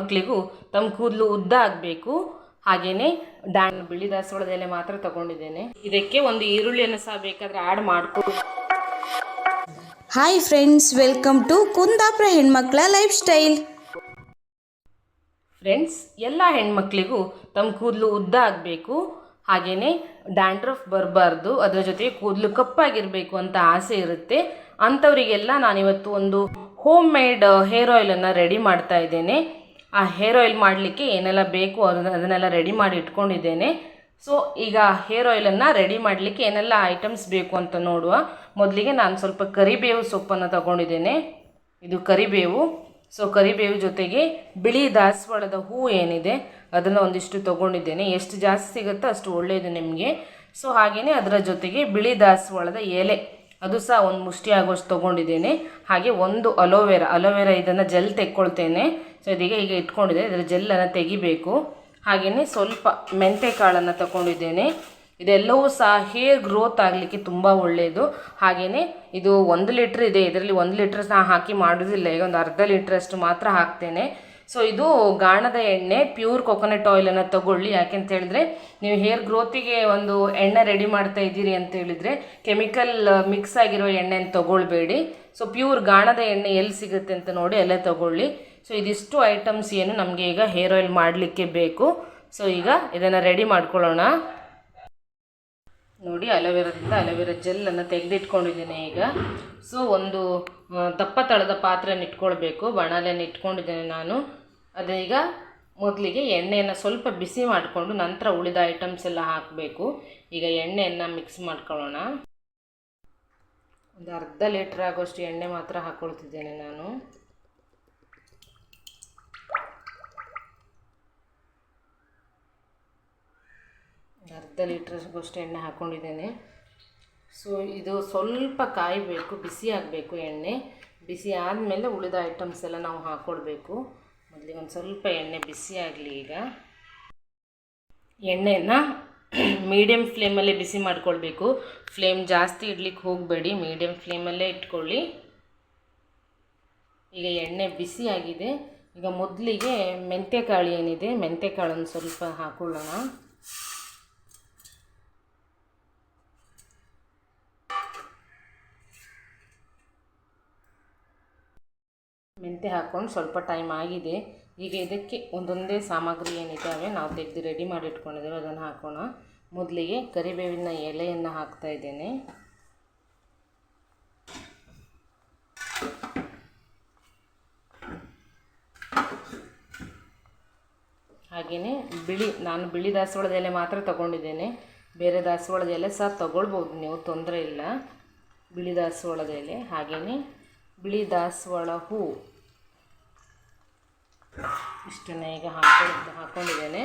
ಹೆಣ್ಮಕ್ಳಿಗೂ ತಮ್ಮ ಕೂದಲು ಉದ್ದ ಆಗಬೇಕು. ಹಾಗೆಯೇ ಡ್ಯಾನ್ ಬಿಳಿ ದಾಸವಾಳದ ಎಲೆ ಮಾತ್ರ ತಗೊಂಡಿದ್ದೇನೆ. ಇದಕ್ಕೆ ಒಂದು ಈರುಳ್ಳಿಯನ್ನು ಸಹ ಬೇಕಾದರೆ ಆ್ಯಡ್ ಮಾಡ್ಕೊ hi friends welcome to Kundapura ಹೆಣ್ಮಕ್ಳ ಲೈಫ್ ಸ್ಟೈಲ್ ಫ್ರೆಂಡ್ಸ್ ಎಲ್ಲ ಹೆಣ್ಮಕ್ಳಿಗೂ ತಮ್ಮ ಕೂದಲು ಉದ್ದ ಆಗಬೇಕು. ಹಾಗೆಯೇ ಡ್ಯಾಂಡ್ರಫ್ ಬರಬಾರ್ದು. ಅದರ ಜೊತೆಗೆ ಕೂದಲು ಕಪ್ಪಾಗಿರಬೇಕು ಅಂತ ಆಸೆ ಇರುತ್ತೆ. ಅಂಥವರಿಗೆಲ್ಲ ನಾನಿವತ್ತು ಒಂದು ಹೋಮ್ ಮೇಡ್ ಹೇರ್ ಆಯಿಲನ್ನು ರೆಡಿ ಮಾಡ್ತಾ ಇದ್ದೇನೆ. ಆ ಹೇರ್ ಆಯಿಲ್ ಮಾಡಲಿಕ್ಕೆ ಏನೆಲ್ಲ ಬೇಕು ಅದನ್ನ ಅದನ್ನೆಲ್ಲ ರೆಡಿ ಮಾಡಿ ಇಟ್ಕೊಂಡಿದ್ದೇನೆ. ಸೊ ಈಗ ಹೇರ್ ಆಯಿಲನ್ನು ರೆಡಿ ಮಾಡಲಿಕ್ಕೆ ಏನೆಲ್ಲ ಐಟಮ್ಸ್ ಬೇಕು ಅಂತ ನೋಡುವ. ಮೊದಲಿಗೆ ನಾನು ಸ್ವಲ್ಪ ಕರಿಬೇವು ಸೊಪ್ಪನ್ನು ತಗೊಂಡಿದ್ದೇನೆ. ಇದು ಕರಿಬೇವು. ಸೊ ಕರಿಬೇವು ಜೊತೆಗೆ ಬಿಳಿ ದಾಸವಾಳದ ಹೂವು ಏನಿದೆ ಅದನ್ನು ಒಂದಿಷ್ಟು ತೊಗೊಂಡಿದ್ದೇನೆ. ಎಷ್ಟು ಜಾಸ್ತಿ ಸಿಗುತ್ತೋ ಅಷ್ಟು ಒಳ್ಳೆಯದು ನಿಮಗೆ. ಸೊ ಹಾಗೆಯೇ ಅದರ ಜೊತೆಗೆ ಬಿಳಿ ದಾಸವಾಳದ ಎಲೆ. ಅದು ಸಹ ಒಂದು ಮುಷ್ಟಿ ಆಗೋಷ್ಟು ತೊಗೊಂಡಿದ್ದೇನೆ. ಹಾಗೆ ಒಂದು ಅಲೋವೆರಾ ಅಲೋವೆರಾ ಇದನ್ನು ಜೆಲ್ ತೆಕ್ಕೊಳ್ತೇನೆ. ಸೊ ಇದೀಗ ಈಗ ಇಟ್ಕೊಂಡಿದೆ ಇದರ ಜೆಲ್ಲನ್ನು ತೆಗಿಬೇಕು. ಹಾಗೆಯೇ ಸ್ವಲ್ಪ ಮೆಂತೆ ಕಾಳನ್ನು ತಗೊಂಡಿದ್ದೇನೆ. ಇದೆಲ್ಲವೂ ಸಹ ಹೇರ್ ಗ್ರೋತ್ ಆಗಲಿಕ್ಕೆ ತುಂಬ ಒಳ್ಳೆಯದು ಹಾಗೆಯೇ ಇದು ಒಂದು ಲೀಟ್ರ್ ಇದೆ. ಇದರಲ್ಲಿ ಒಂದು ಲೀಟ್ರ್ ಸಹ ಹಾಕಿ ಮಾಡೋದಿಲ್ಲ. ಈಗ ಒಂದು ಅರ್ಧ ಲೀಟ್ರಷ್ಟು ಮಾತ್ರ ಹಾಕ್ತೇನೆ. ಸೊ ಇದು ಗಾಣದ ಎಣ್ಣೆ ಪ್ಯೂರ್ ಕೊಕೊನಟ್ ಆಯಿಲನ್ನು ತಗೊಳ್ಳಿ. ಯಾಕೆಂತ ಹೇಳಿದ್ರೆ, ನೀವು ಹೇರ್ ಗ್ರೋತಿಗೆ ಒಂದು ಎಣ್ಣೆ ರೆಡಿ ಮಾಡ್ತಾ ಇದ್ದೀರಿ ಅಂತ ಹೇಳಿದರೆ ಕೆಮಿಕಲ್ ಮಿಕ್ಸ್ ಆಗಿರೋ ಎಣ್ಣೆನ ತಗೊಳ್ಬೇಡಿ. ಸೊ ಪ್ಯೂರ್ ಗಾಣದ ಎಣ್ಣೆ ಎಲ್ಲಿ ಸಿಗುತ್ತೆ ಅಂತ ನೋಡಿ, ಅಲ್ಲೇ ತಗೊಳ್ಳಿ. ಸೊ ಇದಿಷ್ಟು ಐಟಮ್ಸ್ ಏನು ನಮಗೆ ಈಗ ಹೇರ್ ಆಯಿಲ್ ಮಾಡಲಿಕ್ಕೆ ಬೇಕು. ಸೊ ಈಗ ಇದನ್ನು ರೆಡಿ ಮಾಡ್ಕೊಳ್ಳೋಣ. ನೋಡಿ, ಅಲೋವೆರಾದಿಂದ ಅಲೋವೆರಾ ಜೆಲ್ಲನ್ನು ತೆಗೆದಿಟ್ಕೊಂಡಿದ್ದೀನಿ ಈಗ. ಸೊ ಒಂದು ದಪ್ಪ ತಳದ ಪಾತ್ರೆನ ಇಟ್ಕೊಳ್ಬೇಕು. ಬಣಲೆಯನ್ನು ಇಟ್ಕೊಂಡಿದ್ದೇನೆ ನಾನು. ಅದೀಗ ಮೊದಲಿಗೆ ಎಣ್ಣೆಯನ್ನು ಸ್ವಲ್ಪ ಬಿಸಿ ಮಾಡಿಕೊಂಡು ನಂತರ ಉಳಿದ ಐಟಮ್ಸ್ ಎಲ್ಲ ಹಾಕಬೇಕು. ಈಗ ಎಣ್ಣೆಯನ್ನು ಮಿಕ್ಸ್ ಮಾಡ್ಕೊಳ್ಳೋಣ. ಒಂದು ಅರ್ಧ ಲೀಟ್ರ್ ಆಗೋಷ್ಟು ಎಣ್ಣೆ ಮಾತ್ರ ಹಾಕ್ಕೊಳ್ತಿದ್ದೇನೆ ನಾನು. ಅರ್ಧ ಲೀಟ್ರಷ್ಟು ಎಣ್ಣೆ ಹಾಕ್ಕೊಂಡಿದ್ದೇನೆ ಸೊ ಇದು ಸ್ವಲ್ಪ ಕಾಯಬೇಕು, ಬಿಸಿ ಆಗಬೇಕು ಎಣ್ಣೆ. ಬಿಸಿ ಆದಮೇಲೆ ಉಳಿದ ಐಟಮ್ಸ್ ಎಲ್ಲ ನಾವು ಹಾಕ್ಕೊಳ್ಬೇಕು ಮೊದಲಿಗೆ ಒಂದು ಸ್ವಲ್ಪ ಎಣ್ಣೆ ಬಿಸಿ ಆಗಲಿ ಈಗ. ಎಣ್ಣೆಯನ್ನು ಮೀಡಿಯಮ್ ಫ್ಲೇಮಲ್ಲೇ ಬಿಸಿ ಮಾಡ್ಕೊಳ್ಬೇಕು. ಫ್ಲೇಮ್ ಜಾಸ್ತಿ ಇಡ್ಲಿಕ್ಕೆ ಹೋಗಬೇಡಿ. ಮೀಡಿಯಮ್ ಫ್ಲೇಮಲ್ಲೇ ಇಟ್ಕೊಳ್ಳಿ. ಈಗ ಎಣ್ಣೆ ಬಿಸಿ ಆಗಿದೆ. ಈಗ ಮೊದಲಿಗೆ ಮೆಂತ್ಯಕಾಳು ಏನಿದೆ ಮೆಂತ್ಯಕಾಳನ್ನು ಸ್ವಲ್ಪ ಹಾಕೊಳ್ಳೋಣ. ಮೆಂತ್ಯ ಹಾಕ್ಕೊಂಡು ಸ್ವಲ್ಪ ಟೈಮ್ ಆಗಿದೆ. ಈಗ ಇದಕ್ಕೆ ಒಂದೊಂದೇ ಸಾಮಗ್ರಿ ಏನಿದ್ದಾವೆ ನಾವು ತೆಗೆದು ರೆಡಿ ಮಾಡಿ ಇಟ್ಕೊಂಡಿದ್ದೇವೆ. ಅದನ್ನು ಹಾಕೋಣ. ಮೊದಲಿಗೆ ಕರಿಬೇವಿನ ಎಲೆಯನ್ನು ಹಾಕ್ತಾ ಇದ್ದೇನೆ. ಹಾಗೆಯೇ ಬಿಳಿ, ನಾನು ಬಿಳಿ ದಾಸವಾಳದ ಎಲೆ ಮಾತ್ರ ತಗೊಂಡಿದ್ದೇನೆ. ಬೇರೆ ದಾಸವಾಳದ ಎಲೆ ಸಹ ತಗೊಳ್ಬೋದು ನೀವು, ತೊಂದರೆ ಇಲ್ಲ. ಬಿಳಿ ದಾಸವಾಳದ ಎಲೆ. ಹಾಗೆಯೇ ಬಿಳಿ ದಾಸವಾಳ ಹೂ ಇಷ್ಟನ್ನು ಈಗ ಹಾಕೊಂಡು ಹಾಕ್ಕೊಂಡಿದ್ದೇನೆ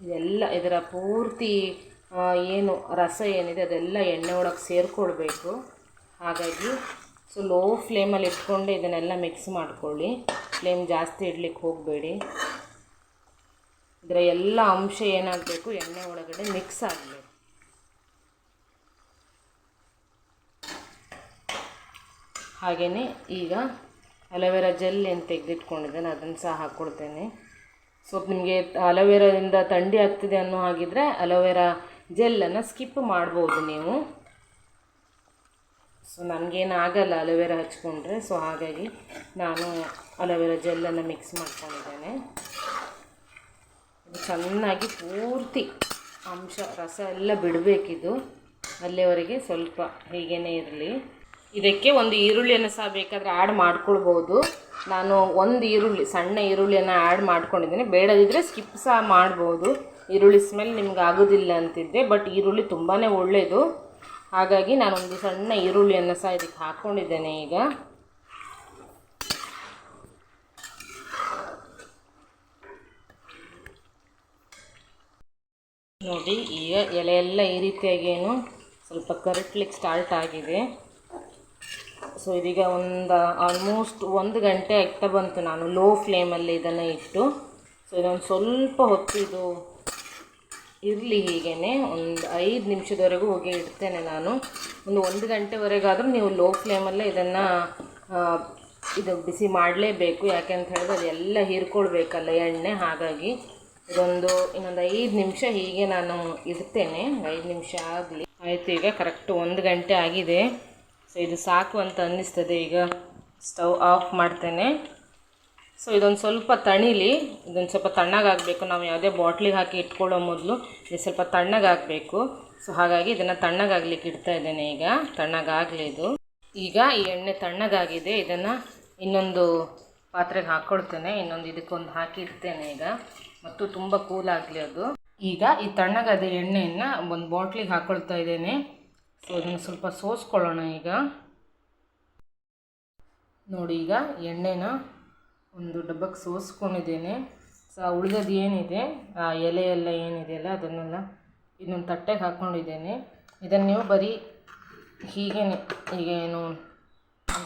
ಇದೆಲ್ಲ ಇದರ ಪೂರ್ತಿ ಏನು ರಸ ಏನಿದೆ ಅದೆಲ್ಲ ಎಣ್ಣೆ ಒಳಗೆ ಸೇರಿಕೊಳ್ಬೇಕು. ಹಾಗಾಗಿ ಸೊ ಲೋ ಫ್ಲೇಮಲ್ಲಿ ಇಟ್ಕೊಂಡು ಇದನ್ನೆಲ್ಲ ಮಿಕ್ಸ್ ಮಾಡ್ಕೊಳ್ಳಿ. ಫ್ಲೇಮ್ ಜಾಸ್ತಿ ಇಡ್ಲಿಕ್ಕೆ ಹೋಗಬೇಡಿ. ಇದರ ಎಲ್ಲ ಅಂಶ ಏನಾಗಬೇಕು ಎಣ್ಣೆ ಒಳಗಡೆ ಮಿಕ್ಸ್ ಆಗಬೇಕು. ಹಾಗೆಯೇ ಈಗ ಅಲೋವೆರಾ ಜೆಲ್ ಏನು ತೆಗೆದಿಟ್ಕೊಂಡಿದ್ದೇನೆ, ಅದನ್ನು ಸಹ ಹಾಕ್ಕೊಡ್ತೇನೆ ಸ್ವಲ್ಪ ನಿಮಗೆ ಅಲೋವೆರಾದಿಂದ ಥಂಡಿ ಆಗ್ತಿದೆ ಅನ್ನೋ ಹಾಗಿದ್ರೆ ಅಲೋವೆರಾ ಜೆಲ್ಲನ್ನು ಸ್ಕಿಪ್ ಮಾಡ್ಬೋದು ನೀವು. ಸೊ ನನಗೇನು ಆಗಲ್ಲ ಅಲೋವೆರಾ ಹಚ್ಕೊಂಡ್ರೆ ಸೊ ಹಾಗಾಗಿ ನಾನು ಅಲೋವೆರಾ ಜೆಲ್ಲನ್ನು ಮಿಕ್ಸ್ ಮಾಡ್ಕೊಂಡಿದ್ದೇನೆ. ಚೆನ್ನಾಗಿ ಪೂರ್ತಿ ಅಂಶ, ರಸ ಎಲ್ಲ ಬಿಡಬೇಕಿದು. ಅಲ್ಲಿಯವರೆಗೆ ಸ್ವಲ್ಪ ಹೀಗೇ ಇರಲಿ. ಇದಕ್ಕೆ ಒಂದು ಈರುಳ್ಳಿಯನ್ನು ಸಹ ಬೇಕಾದರೆ ಆ್ಯಡ್ ಮಾಡ್ಕೊಳ್ಬೋದು. ನಾನು ಒಂದು ಈರುಳ್ಳಿ, ಸಣ್ಣ ಈರುಳ್ಳಿಯನ್ನು ಆ್ಯಡ್ ಮಾಡ್ಕೊಂಡಿದ್ದೀನಿ. ಬೇಡದಿದ್ದರೆ ಸ್ಕಿಪ್ ಸಹ ಮಾಡ್ಬೋದು. ಈರುಳ್ಳಿ ಸ್ಮೆಲ್ ನಿಮ್ಗೆ ಆಗೋದಿಲ್ಲ ಅಂತಿದ್ದೆ ಬಟ್ ಈರುಳ್ಳಿ ತುಂಬಾ ಒಳ್ಳೆಯದು ಹಾಗಾಗಿ ನಾನೊಂದು ಸಣ್ಣ ಈರುಳ್ಳಿಯನ್ನು ಸಹ ಇದಕ್ಕೆ ಹಾಕ್ಕೊಂಡಿದ್ದೇನೆ ಈಗ. ನೋಡಿ, ಈಗ ಎಲೆ ಎಲ್ಲ ಈ ರೀತಿಯಾಗಿ ಏನು ಸ್ವಲ್ಪ ಕರಟ್ಲಿಕ್ಕೆ ಸ್ಟಾರ್ಟ್ ಆಗಿದೆ. ಸೊ ಇದೀಗ ಒಂದು ಆಲ್ಮೋಸ್ಟ್ ಒಂದು ಗಂಟೆ ಆಗ್ತಾ ಬಂತು ನಾನು ಲೋ ಫ್ಲೇಮಲ್ಲಿ ಇದನ್ನು ಇಟ್ಟು. ಸೊ ಇದೊಂದು ಸ್ವಲ್ಪ ಹೊತ್ತು ಇದು ಇರಲಿ ಹೀಗೇ ಒಂದು ಐದು ನಿಮಿಷದವರೆಗೂ ಹೋಗಿ ಇಡ್ತೇನೆ ನಾನು. ಒಂದು ಒಂದು ಗಂಟೆವರೆಗಾದರೂ ನೀವು ಲೋ ಫ್ಲೇಮಲ್ಲೇ ಇದನ್ನು ಇದು ಬಿಸಿ ಮಾಡಲೇಬೇಕು. ಯಾಕೆ ಅಂತ ಹೇಳಿದ್ರೆ ಅದೆಲ್ಲ ಹೀರ್ಕೊಳ್ಬೇಕಲ್ಲ ಎಣ್ಣೆ. ಹಾಗಾಗಿ ಇದೊಂದು ಇನ್ನೊಂದು ಐದು ನಿಮಿಷ ಹೀಗೆ ನಾನು ಇಡ್ತೇನೆ. ಐದು ನಿಮಿಷ ಆಗಲಿ. ಆಯಿತು, ಈಗ ಕರೆಕ್ಟ್ ಒಂದು ಗಂಟೆ ಆಗಿದೆ. ಸೊ ಇದು ಸಾಕು ಅಂತ ಅನ್ನಿಸ್ತದೆ. ಈಗ ಸ್ಟವ್ ಆಫ್ ಮಾಡ್ತೇನೆ. ಸೊ ಇದೊಂದು ಸ್ವಲ್ಪ ತಣಿಲಿ, ಇದೊಂದು ಸ್ವಲ್ಪ ತಣ್ಣಗಾಗಬೇಕು ನಾವು ಯಾವುದೇ ಬಾಟ್ಲಿಗೆ ಹಾಕಿ ಇಟ್ಕೊಳ್ಳೋ ಮೊದಲು ಇದು ಸ್ವಲ್ಪ ತಣ್ಣಗಾಗಬೇಕು ಸೊ ಹಾಗಾಗಿ ಇದನ್ನು ತಣ್ಣಗಾಗ್ಲಿಕ್ಕೆ ಇಡ್ತಾ ಇದ್ದೇನೆ ಈಗ. ತಣ್ಣಗಾಗಲಿ ಇದು. ಈಗ ಈ ಎಣ್ಣೆ ತಣ್ಣಗಾಗಿದೆ ಇದನ್ನು ಇನ್ನೊಂದು ಪಾತ್ರೆಗೆ ಹಾಕ್ಕೊಳ್ತೇನೆ ಇನ್ನೊಂದು ಇದಕ್ಕೊಂದು ಹಾಕಿ ಇಡ್ತೇನೆ ಈಗ. ಮತ್ತು ತುಂಬ ಕೂಲ್ ಆಗಲಿ ಅದು. ಈಗ ಈ ತಣ್ಣಗಾದ ಎಣ್ಣೆಯನ್ನು ಒಂದು ಬಾಟ್ಲಿಗೆ ಹಾಕ್ಕೊಳ್ತಾ ಇದ್ದೇನೆ. ಸೊ ಇದನ್ನು ಸ್ವಲ್ಪ ಸೋಸ್ಕೊಳ್ಳೋಣ ಈಗ. ನೋಡಿ, ಈಗ ಎಣ್ಣೆನ ಒಂದು ಡಬ್ಬಕ್ಕೆ ಸೋಸ್ಕೊಂಡಿದ್ದೇನೆ. ಸೊ ಉಳಿದದ್ದು ಏನಿದೆ? ಆ ಎಲೆ ಎಲ್ಲ ಏನಿದೆಯಲ್ಲ ಅದನ್ನೆಲ್ಲ ಇನ್ನೊಂದು ತಟ್ಟೆಗೆ ಹಾಕ್ಕೊಂಡಿದ್ದೇನೆ. ಇದನ್ನು ನೀವು ಬರೀ ಹೀಗೇ ಈಗ ಏನು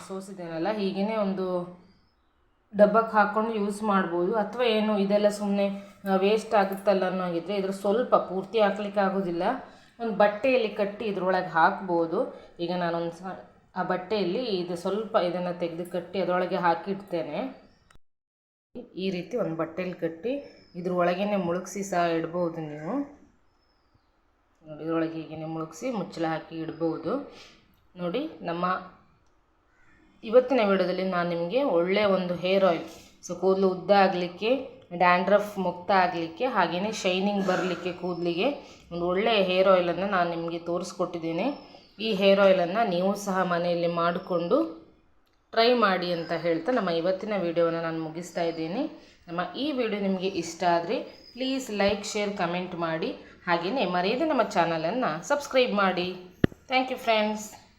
ಸೋಸಿದ್ದೇನಲ್ಲ ಹೀಗೇ ಒಂದು ಡಬ್ಬಕ್ಕೆ ಹಾಕ್ಕೊಂಡು ಯೂಸ್ ಮಾಡ್ಬೋದು. ಅಥವಾ ಏನು ಇದೆಲ್ಲ ಸುಮ್ಮನೆ ವೇಸ್ಟ್ ಆಗುತ್ತಲ್ಲ ಅನ್ನೋ ಅನ್ನೋಗಿದ್ರೆ ಇದ್ರ ಸ್ವಲ್ಪ ಪೂರ್ತಿ ಹಾಕ್ಲಿಕ್ಕೆ ಆಗೋದಿಲ್ಲ. ಒಂದು ಬಟ್ಟೆಯಲ್ಲಿ ಕಟ್ಟಿ ಇದ್ರೊಳಗೆ ಹಾಕ್ಬೋದು. ಈಗ ನಾನೊಂದು ಸ, ಆ ಬಟ್ಟೆಯಲ್ಲಿ ಇದು ಸ್ವಲ್ಪ ಇದನ್ನು ತೆಗೆದು ಕಟ್ಟಿ ಅದರೊಳಗೆ ಹಾಕಿಡ್ತೇನೆ. ಈ ರೀತಿ ಒಂದು ಬಟ್ಟೆಯಲ್ಲಿ ಕಟ್ಟಿ ಇದ್ರ ಒಳಗೇನೆ ಮುಳುಗಿಸಿ ಸಹ ಇಡ್ಬೋದು ನೀವು. ನೋಡಿ, ಇದರೊಳಗೆ ಹೀಗೆ ಮುಳುಗಿಸಿ ಮುಚ್ಚಳ ಹಾಕಿ ಇಡ್ಬೋದು. ನೋಡಿ, ನಮ್ಮ ಇವತ್ತಿನ ವಿಡಿಯೋದಲ್ಲಿ ನಾನು ನಿಮಗೆ ಒಳ್ಳೆಯ ಒಂದು ಹೇರ್ ಆಯಿಲ್, ಸೊ ಕೂದಲು ಉದ್ದ ಆಗಲಿಕ್ಕೆ ಡ್ಯಾಂಡ್ರಫ್ ಮುಕ್ತ ಆಗಲಿಕ್ಕೆ ಹಾಗೆಯೇ ಶೈನಿಂಗ್ ಬರಲಿಕ್ಕೆ ಕೂದಲಿಗೆ ಒಂದು ಒಳ್ಳೆಯ ಹೇರ್ ಆಯಿಲನ್ನು ನಾನು ನಿಮಗೆ ತೋರಿಸ್ಕೊಟ್ಟಿದ್ದೀನಿ. ಈ ಹೇರ್ ಆಯಿಲನ್ನು ನೀವು ಸಹ ಮನೆಯಲ್ಲಿ ಮಾಡಿಕೊಂಡು ಟ್ರೈ ಮಾಡಿ ಅಂತ ಹೇಳ್ತಾ ನಮ್ಮ ಇವತ್ತಿನ ವಿಡಿಯೋವನ್ನು ನಾನು ಮುಗಿಸ್ತಾ ಇದ್ದೀನಿ. ನಮ್ಮ ಈ ವಿಡಿಯೋ ನಿಮಗೆ ಇಷ್ಟ ಆದರೆ ಪ್ಲೀಸ್ ಲೈಕ್, ಶೇರ್, ಕಮೆಂಟ್ ಮಾಡಿ. ಹಾಗೆಯೇ ಮರೆಯದೆ ನಮ್ಮ ಚಾನಲನ್ನು ಸಬ್ಸ್ಕ್ರೈಬ್ ಮಾಡಿ. Thank you friends.